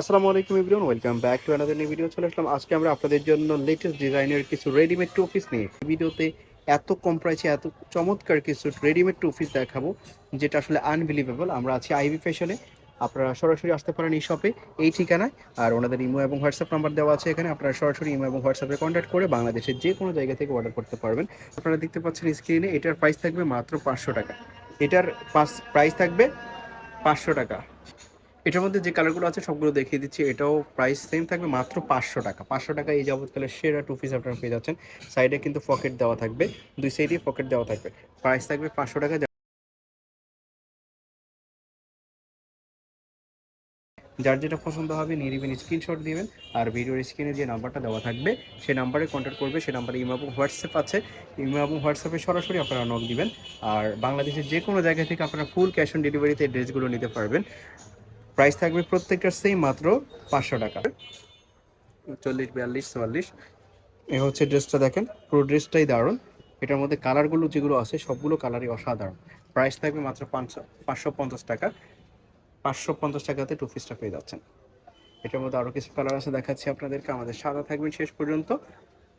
আসসালামু আলাইকুম everyone, welcome back to another new video চলে আসলাম আজকে আমরা আপনাদের জন্য লেটেস্ট ডিজাইনের কিছু রেডিমেড টু পিস নিয়ে। ভিডিওতে এত কম প্রাইসে এত চমৎকার কিছু রেডিমেড টু পিস দেখাবো, যেটা আসলে আনবিলিভেবল আমরা আছি আইভি ফ্যাশনে আপনারা সরাসরি আসতে পারেন এই শপে এই ঠিকানায়। আর ওনাদের ইমো এবং হোয়াটসঅ্যাপ নাম্বার দেওয়া আছে এখানে। আপনারা সরাসরি ইমো এবং হোয়াটসঅ্যাপে কন্ট্যাক্ট করে বাংলাদেশের যে কোনো জায়গা থেকে অর্ডার করতে পারবেন। আপনারা দেখতে পাচ্ছেন স্ক্রিনে এটার প্রাইস থাকবে মাত্র পাঁচশো টাকা। এটার প্রাইস থাকবে পাঁচশো টাকা। এটার মধ্যে যে কালারগুলো আছে সবগুলো দেখিয়ে দিচ্ছি। এটাও প্রাইস সেম থাকবে মাত্র পাঁচশো টাকা। পাঁচশো টাকা এই যাবৎকালের সেরা টু পিস আপনারা পেয়ে যাচ্ছেন। সাইডে কিন্তু পকেট দেওয়া থাকবে। দুই সাইডে পকেট দেওয়া থাকবে। প্রাইস থাকবে পাঁচশো টাকা। যার যেটা পছন্দ হবে নিয়ে স্ক্রিনশট দিবেন আর ভিডিওর স্ক্রিনে যে নাম্বারটা দেওয়া থাকবে সেই নাম্বারে কন্ট্যাক্ট করবে। সেই নাম্বারে ইমো এবং হোয়াটসঅ্যাপ আছে। ইমো এবং হোয়াটসঅ্যাপে সরাসরি আপনারা নক দিবেন। আর বাংলাদেশের যে কোনো জায়গা থেকে আপনারা ফুল ক্যাশ অন ডেলিভারিতে ড্রেসগুলো নিতে পারবেন। প্রাইস থাকবে প্রত্যেকটার সেই মাত্র পাঁচশো টাকা। চল্লিশ বিয়াল্লিশ চুয়াল্লিশ। এ হচ্ছে ড্রেসটা দেখেন পুরো ড্রেসটাই দারুণ। এটার মধ্যে কালারগুলো যেগুলো আছে সবগুলো কালারই অসাধারণ। প্রাইস থাকবে মাত্র পাঁচশো পাঁচশো পঞ্চাশ টাকা। পাঁচশো পঞ্চাশ টাকাতে টু পিসটা পেয়ে যাচ্ছেন। এটার মধ্যে আরও কিছু কালার আছে দেখাচ্ছি আপনাদেরকে। আমাদের সাদা থাকবে শেষ পর্যন্ত।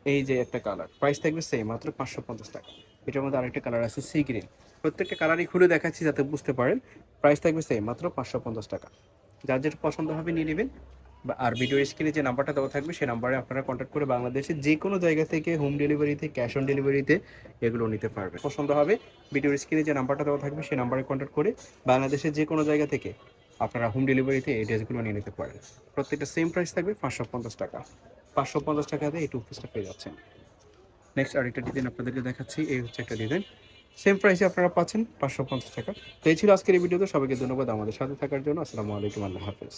এই যে একটা কালার প্রাইস থাকবে সেম মাত্র পাঁচশো পঞ্চাশ টাকা। এটার মধ্যে আরেকটা কালার আছে সি গ্রিন প্রত্যেকটা কালারই খুলে দেখাচ্ছি যাতে বুঝতে পারেন প্রাইস থাকবে সেম মাত্র পাঁচশো পঞ্চাশ টাকা। যার যেটা পছন্দ হবে নিয়ে নেবেন। বা- আর ভিডিও স্ক্রিনে যে নাম্বারটা দেওয়া থাকবে, সেই নাম্বারে আপনারা কন্ট্যাক্ট করে বাংলাদেশের যে কোনো জায়গা থেকে হোম ডেলিভারিতে ক্যাশ অন ডেলিভারিতে এগুলো নিতে পারবে পছন্দ হবে ভিডিওর স্ক্রিনে যে নাম্বারটা দেওয়া থাকবে, সেই নাম্বারে কন্ট্যাক্ট করে বাংলাদেশের যে কোনো জায়গা থেকে আপনারা হোম ডেলিভারিতে এই ড্রেসগুলো নিয়ে নিতে পারেন। প্রত্যেকটা সেম প্রাইস থাকবে পাঁচশো পঞ্চাশ টাকা। পাঁচশো পঞ্চাশ টাকা দিয়ে এই টু পিসটা পেয়ে যাচ্ছেন। নেক্সট আরেকটা ডিজাইন আপনাদেরকে দেখাচ্ছি, এই হচ্ছে একটা ডিজাইন সেম প্রাইসে আপনারা পাচ্ছেন পাঁচশো পঞ্চাশ টাকা। তো এই ছিল আজকের এই ভিডিওতে। সবাইকে ধন্যবাদ আমাদের সাথে থাকার জন্য। আসসালামু আলাইকুম, আল্লাহ হাফেজ।